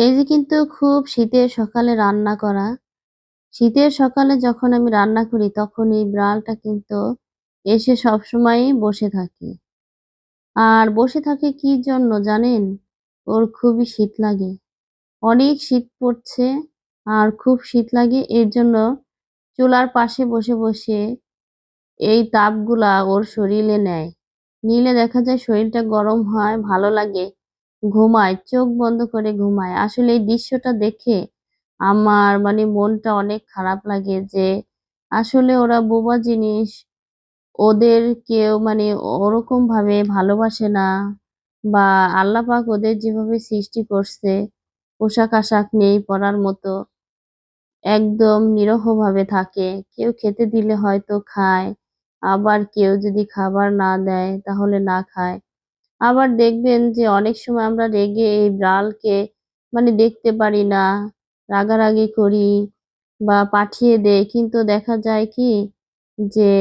এই যে কিন্তু খুব শীতের সকালে রান্না করা। শীতের সকালে যখন আমি রান্না করি তখন এই বিড়ালটা কিন্তু এসে সবসময়ই বসে থাকে। আর বসে থাকে কি জন্য জানেন? ওর খুবই শীত লাগে। অনেক শীত পড়ছে আর খুব শীত লাগে এর জন্য চুলার পাশে বসে বসে এই তাপগুলা ওর শরীরে নেয়। নিলে দেখা যায় শরীরটা গরম হয়, ভালো লাগে। ঘুমায়, চোখ বন্ধ করে ঘুমায়। আসলে এই দৃশ্যটা দেখে আমার মানে মনটা অনেক খারাপ লাগে যে আসলে ওরা বোবা জিনিস। ওদের কেউ মানে ওরকম ভাবে ভালোবাসে না বা আল্লাহ পাক ওদের যেভাবে সৃষ্টি করছে পোশাক-আশাক নেই পরার মতো। একদম নিরহভাবে থাকে। কেউ খেতে দিলে হয়তো খায়। আবার কেউ যদি খাবার না দেয় তাহলে না খায়। আবার দেখবেন যে অনেক সময় আমরা রেগে এই বিড়ালকে মানে দেখতে পারি না, রাগারাগি করি বা পাঠিয়ে দেই। কিন্তু দেখা যায় কি যে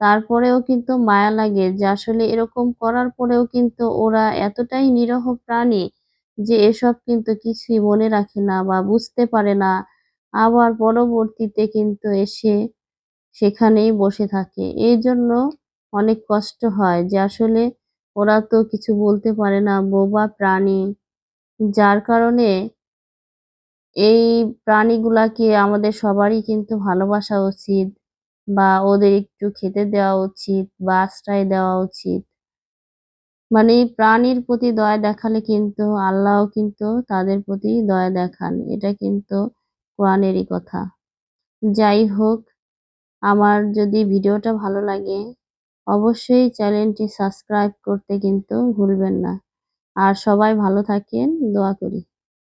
তারপরেও কিন্তু মায়া লাগে যে আসলে এরকম করার পরেও কিন্তু ওরা এতটাই নিরহ প্রাণী যে এসব কিন্তু কিছুই মনে রাখে না বা বুঝতে পারে না। আবার পরবর্তীতে কিন্তু এসে সেখানেই বসে থাকে। এই জন্য অনেক কষ্ট হয় যে আসলে ওরা তো কিছু বলতে পারে না, বোবা প্রাণী। যার কারণে এই প্রাণীগুলাকে আমাদের সবারই কিন্তু ভালোবাসা উচিত বা ওদের একটু খেতে দেওয়া উচিত বা আশ্রয় দেওয়া উচিত। মানে প্রাণীর প্রতি দয়া দেখালে কিন্তু আল্লাহও কিন্তু তাদের প্রতি দয়া দেখান। এটা কিন্তু কোরআনেরই কথা। যাই হোক, আমার যদি ভিডিওটা ভালো লাগে অবশ্যই চ্যানেলটি সাবস্ক্রাইব করতে কিন্তু ভুলবেন না। আর সবাই ভালো থাকেন, দোয়া করি।